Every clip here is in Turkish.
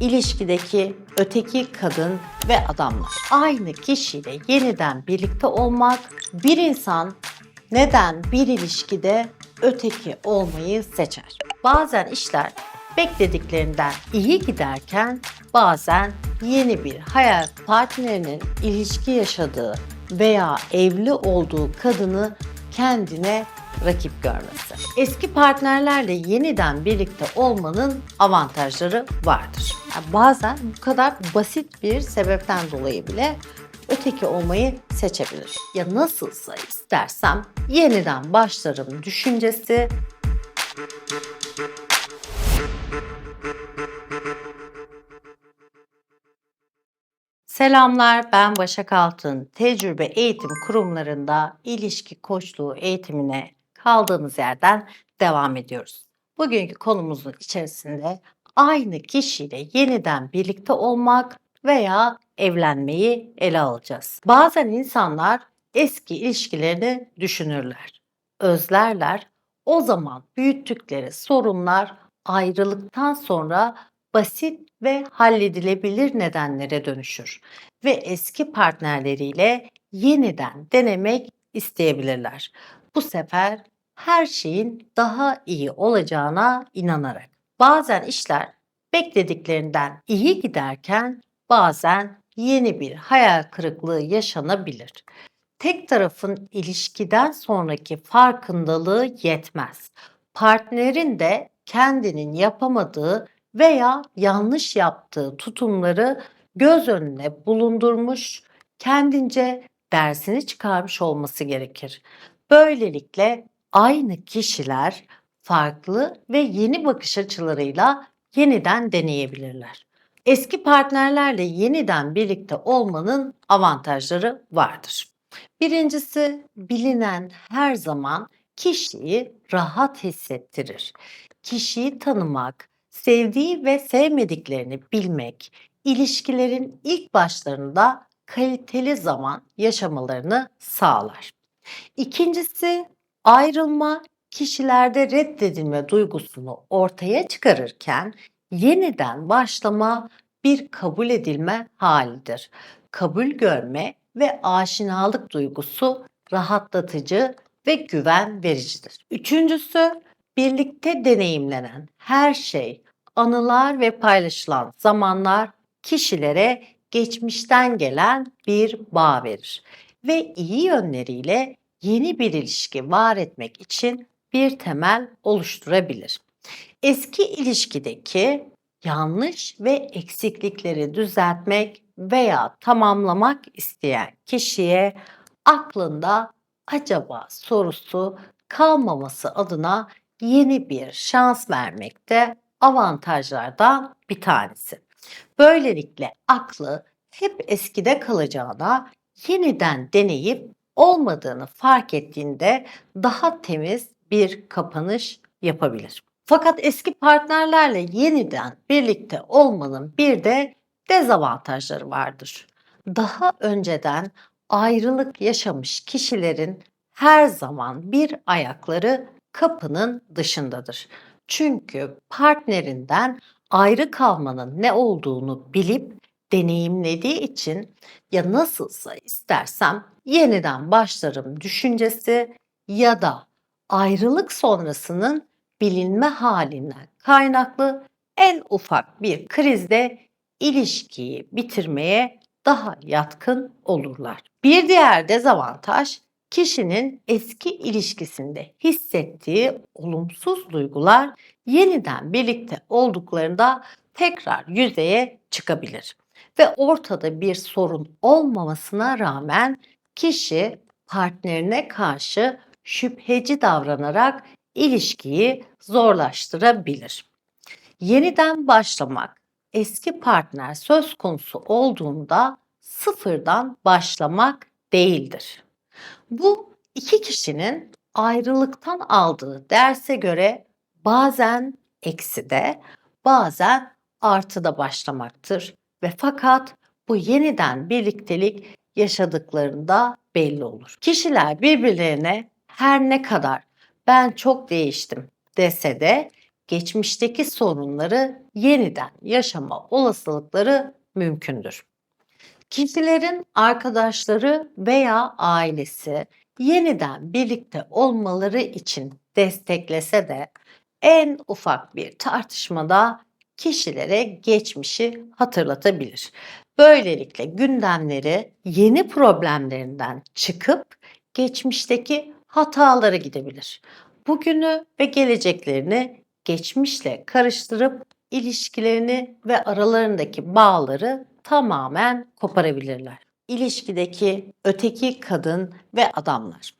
ilişkideki öteki kadın ve adamlar. Aynı kişiyle yeniden birlikte olmak bir insan neden bir ilişkide öteki olmayı seçer? Bazen işler beklediklerinden iyi giderken bazen yeni bir hayat partnerinin ilişki yaşadığı veya evli olduğu kadını kendine rakip görmesi. Eski partnerlerle yeniden birlikte olmanın avantajları vardır. Yani bazen bu kadar basit bir sebepten dolayı bile öteki olmayı seçebilir. Ya nasılsa istersem yeniden başlarım düşüncesi Selamlar, ben Başak Altın. Tecrübe eğitim kurumlarında ilişki koçluğu eğitimine kaldığımız yerden devam ediyoruz. Bugünkü konumuzun içerisinde aynı kişiyle yeniden birlikte olmak veya evlenmeyi ele alacağız. Bazen insanlar eski ilişkilerini düşünürler, özlerler. O zaman büyüttükleri sorunlar ayrılıktan sonra basit ve halledilebilir nedenlere dönüşür ve eski partnerleriyle yeniden denemek isteyebilirler. Bu sefer her şeyin daha iyi olacağına inanarak. Bazen işler beklediklerinden iyi giderken bazen yeni bir hayal kırıklığı yaşanabilir. Tek tarafın ilişkiden sonraki farkındalığı yetmez. Partnerin de kendinin yapamadığı veya yanlış yaptığı tutumları göz önüne bulundurmuş, kendince dersini çıkarmış olması gerekir. Böylelikle aynı kişiler farklı ve yeni bakış açılarıyla yeniden deneyebilirler. Eski partnerlerle yeniden birlikte olmanın avantajları vardır. Birincisi bilinen her zaman kişiyi rahat hissettirir. Kişiyi tanımak, sevdiği ve sevmediklerini bilmek, ilişkilerin ilk başlarında kaliteli zaman yaşamalarını sağlar. İkincisi ayrılma kişilerde reddedilme duygusunu ortaya çıkarırken yeniden başlama bir kabul edilme halidir. Kabul görme ve aşinalık duygusu rahatlatıcı ve güven vericidir. Üçüncüsü birlikte deneyimlenen her şey, anılar ve paylaşılan zamanlar kişilere geçmişten gelen bir bağ verir ve iyi yönleriyle yeni bir ilişki var etmek için bir temel oluşturabilir. Eski ilişkideki yanlış ve eksiklikleri düzeltmek veya tamamlamak isteyen kişiye aklında acaba sorusu kalmaması adına yeni bir şans vermek de avantajlardan bir tanesi. Böylelikle aklı hep eskide kalacağına yeniden deneyip olmadığını fark ettiğinde daha temiz bir kapanış yapabilir. Fakat eski partnerlerle yeniden birlikte olmanın bir de dezavantajları vardır. Daha önceden ayrılık yaşamış kişilerin her zaman bir ayakları kapının dışındadır. Çünkü partnerinden ayrı kalmanın ne olduğunu bilip deneyimlediği için ya nasılsa istersem yeniden başlarım düşüncesi ya da ayrılık sonrasının bilinme halinden kaynaklı en ufak bir krizde ilişkiyi bitirmeye daha yatkın olurlar. Bir diğer dezavantaj kişinin eski ilişkisinde hissettiği olumsuz duygular yeniden birlikte olduklarında tekrar yüzeye çıkabilir. Ve ortada bir sorun olmamasına rağmen kişi partnerine karşı şüpheci davranarak ilişkiyi zorlaştırabilir. Yeniden başlamak eski partner söz konusu olduğunda sıfırdan başlamak değildir. Bu iki kişinin ayrılıktan aldığı derse göre bazen ekside, bazen artıda başlamaktır ve fakat bu yeniden birliktelik yaşadıklarında belli olur. Kişiler birbirlerine her ne kadar ben çok değiştim dese de geçmişteki sorunları yeniden yaşama olasılıkları mümkündür. Kişilerin arkadaşları veya ailesi yeniden birlikte olmaları için desteklese de en ufak bir tartışmada kişilere geçmişi hatırlatabilir. Böylelikle gündemleri yeni problemlerinden çıkıp geçmişteki hatalara gidebilir. Bugünü ve geleceklerini geçmişle karıştırıp ilişkilerini ve aralarındaki bağları tamamen koparabilirler. İlişkideki öteki kadın ve adamlar.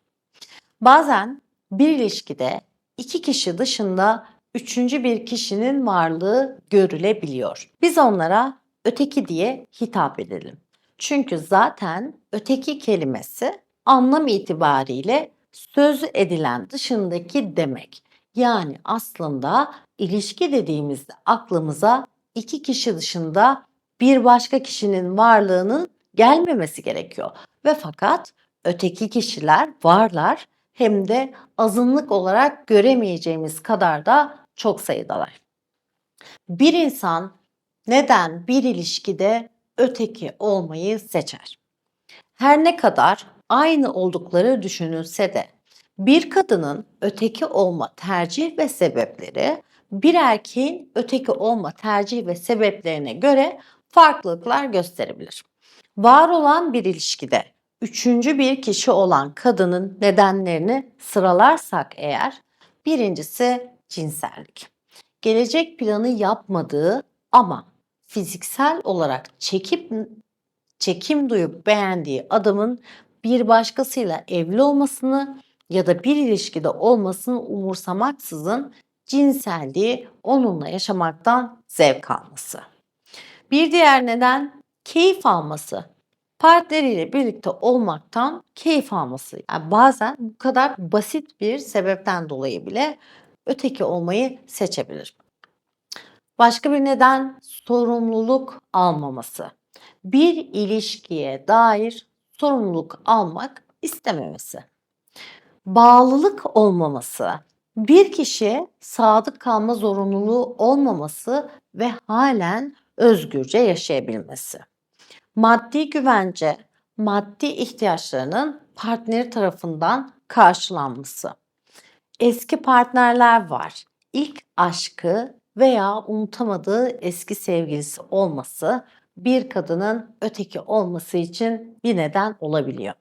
Bazen bir ilişkide iki kişi dışında üçüncü bir kişinin varlığı görülebiliyor. Biz onlara öteki diye hitap edelim. Çünkü zaten öteki kelimesi anlam itibariyle söz edilen dışındaki demek. Yani aslında ilişki dediğimizde aklımıza iki kişi dışında bir başka kişinin varlığının gelmemesi gerekiyor. Ve fakat öteki kişiler varlar hem de azınlık olarak göremeyeceğimiz kadar da çok sayıdalar. Bir insan neden bir ilişkide öteki olmayı seçer? Her ne kadar aynı oldukları düşünülse de bir kadının öteki olma tercih ve sebepleri bir erkeğin öteki olma tercih ve sebeplerine göre farklılıklar gösterebilir. Var olan bir ilişkide üçüncü bir kişi olan kadının nedenlerini sıralarsak eğer birincisi cinsellik. Gelecek planı yapmadığı ama fiziksel olarak çekip çekim duyup beğendiği adamın bir başkasıyla evli olmasını ya da bir ilişkide olmasını umursamaksızın cinselliği onunla yaşamaktan zevk alması. Bir diğer neden keyif alması. Partneriyle birlikte olmaktan keyif alması. Yani bazen bu kadar basit bir sebepten dolayı bile öteki olmayı seçebilir. Başka bir neden sorumluluk almaması. Bir ilişkiye dair sorumluluk almak istememesi. Bağlılık olmaması. Bir kişi sadık kalma zorunluluğu olmaması ve halen özgürce yaşayabilmesi. Maddi güvence, maddi ihtiyaçlarının partneri tarafından karşılanması. Eski partnerler var. İlk aşkı veya unutamadığı eski sevgilisi olması bir kadının öteki olması için bir neden olabiliyor.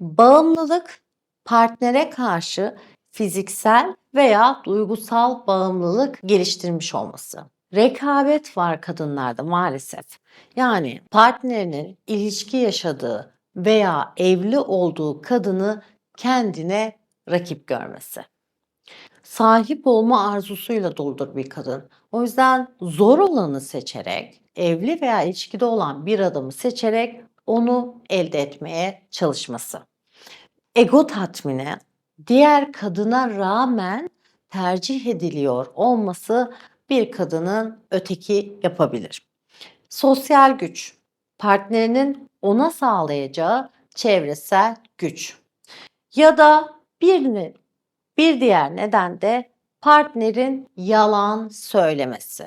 Bağımlılık partnere karşı fiziksel veya duygusal bağımlılık geliştirmiş olması. Rekabet var kadınlarda maalesef. Yani partnerinin ilişki yaşadığı veya evli olduğu kadını kendine rakip görmesi. Sahip olma arzusuyla doludur bir kadın. O yüzden zor olanı seçerek, evli veya ilişkide olan bir adamı seçerek onu elde etmeye çalışması. Ego tatmini, diğer kadına rağmen tercih ediliyor olması bir kadının öteki yapabilir. Sosyal güç, partnerinin ona sağlayacağı çevresel güç. Ya da birini bir diğer neden de partnerin yalan söylemesi.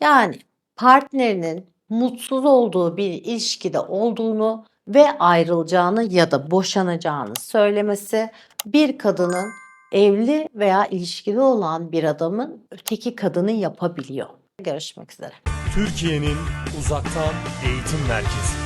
Yani partnerinin mutsuz olduğu bir ilişkide olduğunu ve ayrılacağını ya da boşanacağını söylemesi bir kadının evli veya ilişkili olan bir adamın öteki kadını yapabiliyor. Görüşmek üzere. Türkiye'nin uzaktan eğitim merkezi.